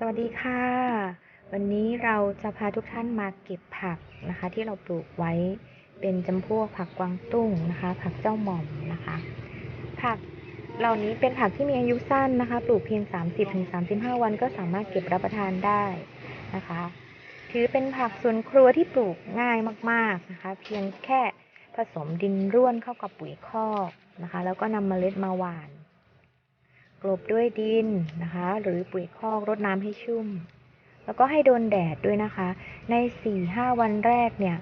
สวัสดีค่ะ วันนี้เราจะพาทุกท่านมาเก็บผักนะคะ ที่เราปลูกไว้เป็นจำพวกผักกวางตุ้งนะคะ ผักเจ้าหม่อมนะคะ ผักเหล่านี้เป็นผักที่มีอายุสั้นนะคะ ปลูกเพียง 30-35 วันก็สามารถเก็บรับประทานได้นะคะ ถือเป็นผักสวนครัวที่ปลูกง่ายมากๆนะคะ เพียงแค่ผสมดินร่วนเข้ากับปุ๋ยคอกนะคะ แล้วก็นำเมล็ดมาหว่าน กลบด้วยดินนะคะ หรือปุ๋ยคอกรดน้ำให้ชุ่ม แล้วก็ให้โดนแดดด้วยนะคะ ใน 4-5 วันแรกเนี่ย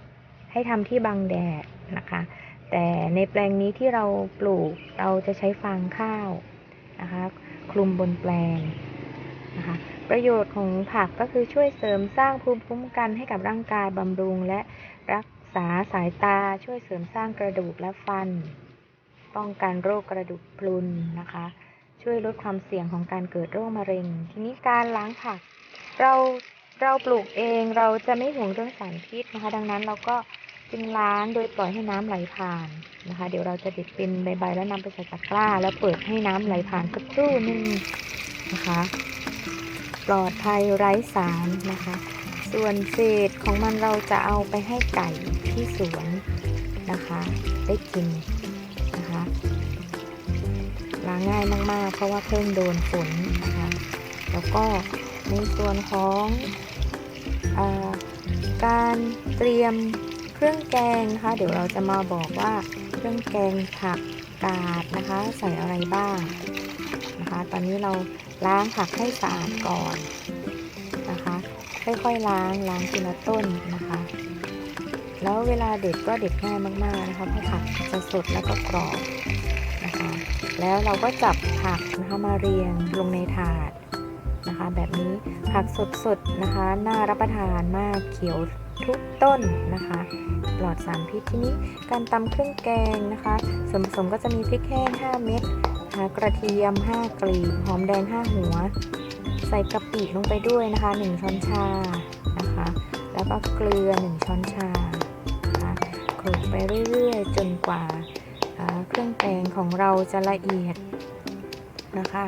ให้ทำที่บังแดดนะคะ แต่ในแปลงนี้ที่เราปลูกเราจะใช้ฟางข้าวนะคะ คลุมบนแปลงนะคะ ประโยชน์ของผักก็คือช่วยเสริมสร้างภูมิคุ้มกันให้กับร่างกายบำรุงและรักษาสายตาช่วยเสริมสร้างกระดูกและฟัน ป้องกันโรคกระดูกพรุนนะคะ ช่วยลดความเสี่ยงของการเกิดโรคมะเร็ง ทีนี้การล้างผัก เราเราปลูกเองเราจะไม่ห่วงเรื่องสารพิษนะคะ ดังนั้นเราก็จึงล้างโดยปล่อยให้น้ำไหลผ่านนะคะ เดี๋ยวเราจะเด็ดเป็นใบๆแล้วนำไปใส่ตะกร้า แล้วเปิดให้น้ำไหลผ่านสักครู่นึงนะคะ ปลอดภัยไร้สารนะคะ ส่วนเศษของมันเราจะเอาไปให้ไก่ที่สวนนะคะ ได้กิน งง่ายมาก ๆ เพราะว่าเพิ่งโดนฝนนะคะ แล้วก็ในส่วนของอการเตรียมเครื่องแกงนะคะ เดี๋ยวเราจะมาบอกว่าเครื่องแกงผักกาดนะคะ ใส่อะไรบ้างนะคะ ตอนนี้เราล้างผักให้สะอาดก่อนนะคะ ค่อยๆล้างล้างทีละต้นนะคะ แล้วเวลาเด็ดก็เด็ดง่ายมากๆนะคะเพราะผักจะสดแล้วก็กรอบ นะคะแล้วเราก็จับผักนะคะมาเรียงลงในถาดนะคะ แบบนี้ผักสดๆนะคะ น่ารับประทานมากเขียวทุกต้นนะคะ ปลอดสารพิษที่นี้การตำเครื่องแกงนะคะส่วนผสมก็จะมีพริกแห้ง 5 เม็ดนะคะกระเทียม 5 กลีบหอมแดง 5 หัว ใส่กะปิลงไปด้วยนะคะ 1 ช้อนชานะคะ แล้วก็เกลือ 1 ช้อนชานะคะคลุกไปเรื่อยๆ จนกว่า อ่าเครื่องแกงของเราจะละเอียดนะคะ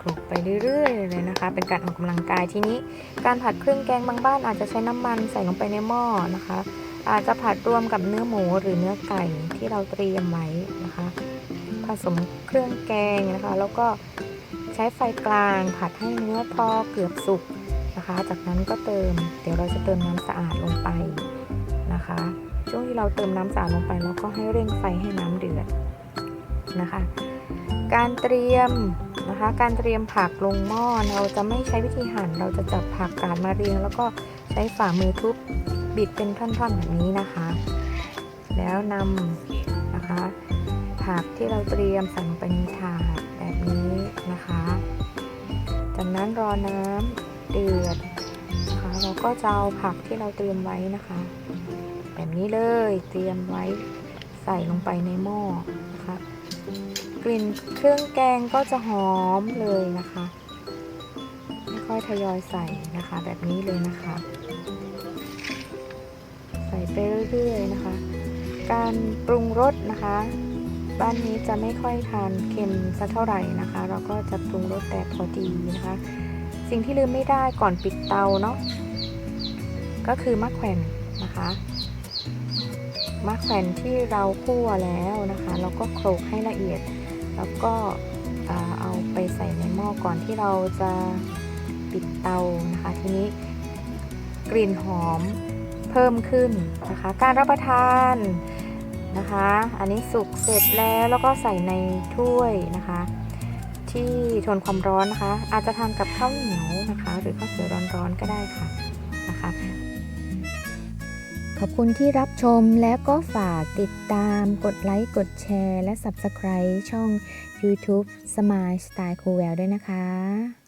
คลุกไปเรื่อยๆเลยนะคะ เป็นการออกกำลังกายทีนี้ การผัดเครื่องแกงบางบ้านอาจจะใช้น้ำมันใส่ลงไปในหม้อนะคะ อาจจะผัดรวมกับเนื้อหมูหรือเนื้อไก่ที่เราเตรียมไว้นะคะ ผสมเครื่องแกงนะคะ แล้วก็ใช้ไฟกลางผัดให้เนื้อพอเกือบสุกนะคะ จากนั้นก็เติม เดี๋ยวเราจะเติมน้ำสะอาดลงไปนะคะ ช่วงที่เราเติมน้ำสะอาดลงไปเราก็ให้เร่งไฟให้น้ำเดือดนะคะ การเตรียมนะคะ การเตรียมผักลงหม้อเราจะไม่ใช้วิธีหั่นเราจะจับผักกาดมาเรียง แล้วก็ใช้ฝ่ามือทุบบิดเป็นท่อนๆแบบนี้นะคะ แล้วนำนะคะผักที่เราเตรียมใส่ลงไปในถาดแบบนี้นะคะ จากนั้นรอน้ำเดือดนะคะเราก็จะเอาผักที่เราเตรียมไว้นะคะ แบบนี้เลย เตรียมไว้ใส่ลงไปในหม้อนะคะกลิ่นเครื่องแกงก็จะหอมเลยนะคะค่อยๆทยอยใส่นะคะ แบบนี้เลยนะคะ ใส่ไปเรื่อยๆนะคะ การปรุงรสนะคะ บ้านนี้จะไม่ค่อยทานเค็มสักเท่าไหร่นะคะ เราก็จะปรุงรสแต่พอดีนะคะ สิ่งที่ลืมไม่ได้ก่อนปิดเตาเนาะก็คือมะแขวนนะคะ มะแขวนที่เราคั่วแล้วนะคะ เราก็โขลกให้ละเอียด แล้วก็เอาไปใส่ในหม้อก่อนที่เราจะปิดเตานะคะ ทีนี้กลิ่นหอมเพิ่มขึ้นนะคะ การรับประทานนะคะ อันนี้สุกเสร็จแล้วแล้วก็ใส่ในถ้วยนะคะ ที่ทนความร้อนนะคะ อาจจะทานกับข้าวเหนียวนะคะ หรือข้าวสวยร้อนๆก็ได้ค่ะนะคะ ขอบคุณที่รับชมและก็ฝากติดตามกดไลค์กดแชร์ และ Subscribe ช่อง YouTube Smile Style Cool Well ด้วยนะคะ